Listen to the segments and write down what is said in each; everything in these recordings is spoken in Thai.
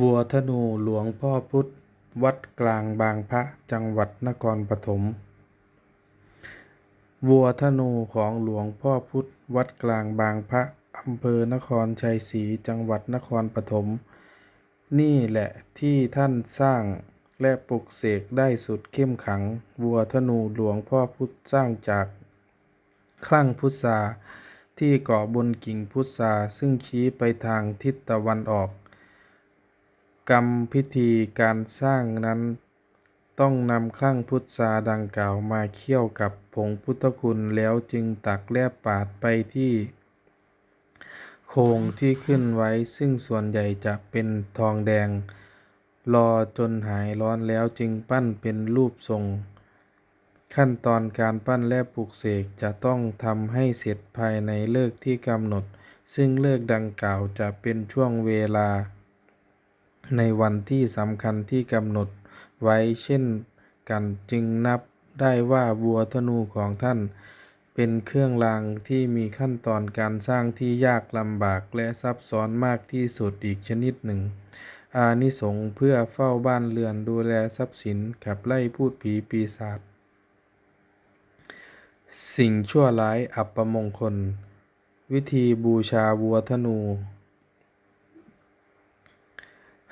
วัวธนูหลวงพ่อพุธวัดกลางบางพระจังหวัดนครปฐมวัวธนูของหลวงพ่อพุธวัดกลางบางพระอำเภอนครชัยศรีจังหวัดนครปฐมนี่แหละที่ท่านสร้างและปลุกเสกได้สุดเข้มขัง วัวธนูหลวงพ่อพุธสร้างจากคลั่งพุทราที่เกาะบนกิ่งพุทราซึ่งชี้ไปทางทิศตะวันออก กรรมพิธีการสร้างนั้น ต้องนำคลั่งพุทราดังกล่าวมาเคี่ยวกับผงพุทธคุณแล้วจึงตักแลบปาดไปที่ โคงที่ขึ้นไว้ซึ่งส่วนใหญ่จะเป็นทองแดง รอจนหายร้อนแล้วจึงปั้นเป็นรูปทรง ขั้นตอนการปั้นและปลุกเสกจะต้องทำให้เสร็จภายในเลิกที่กำหนด ซึ่งเลิกดังกล่าวจะเป็นช่วงเวลา ในวันที่สำคัญที่กำหนดไว้เช่นกันจึงนับได้ว่าวัวธนูของท่าน เป็นเครื่องรางที่มีขั้นตอนการสร้างที่ยากลำบากและซับซ้อนมากที่สุดอีกชนิดหนึ่ง อานิสงส์เพื่อเฝ้าบ้านเรือนดูแลทรัพย์สินขับไล่พูดผีปีศาจสิ่งชั่วร้ายอัปมงคล วิธีบูชาวัวธนู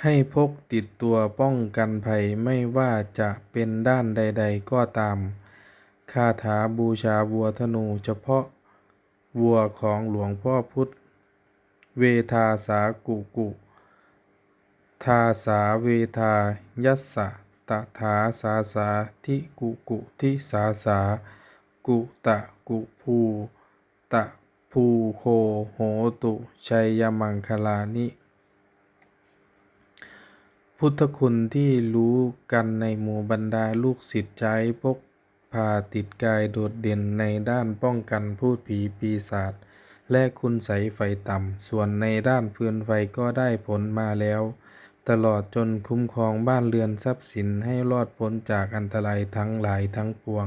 ให้พกติดตัวป้องกันภัยไม่ว่าจะเป็นด้านใดๆก็ตาม คาถาบูชาวัวธนูเฉพาะวัวของหลวงพ่อพุธ เวทาสากุกุ ทาสาเวทายัสสะตถาสาสาทิกุกุทิสาสา กุตะกุภูตะภูโคโหตุชัยมังคลานิ พุทธคุณที่รู้กันในหมู่บรรดาลูกศิษย์ใช้พกพาติดกายโดดเด่นในด้านป้องกันพูดผีปีศาจและคุณไสไฟต่ำ ส่วนในด้านฟืนไฟก็ได้ผลมาแล้ว ตลอดจนคุ้มครองบ้านเรือนทรัพย์สินให้รอดพ้นจากอันตรายทั้งหลายทั้งปวง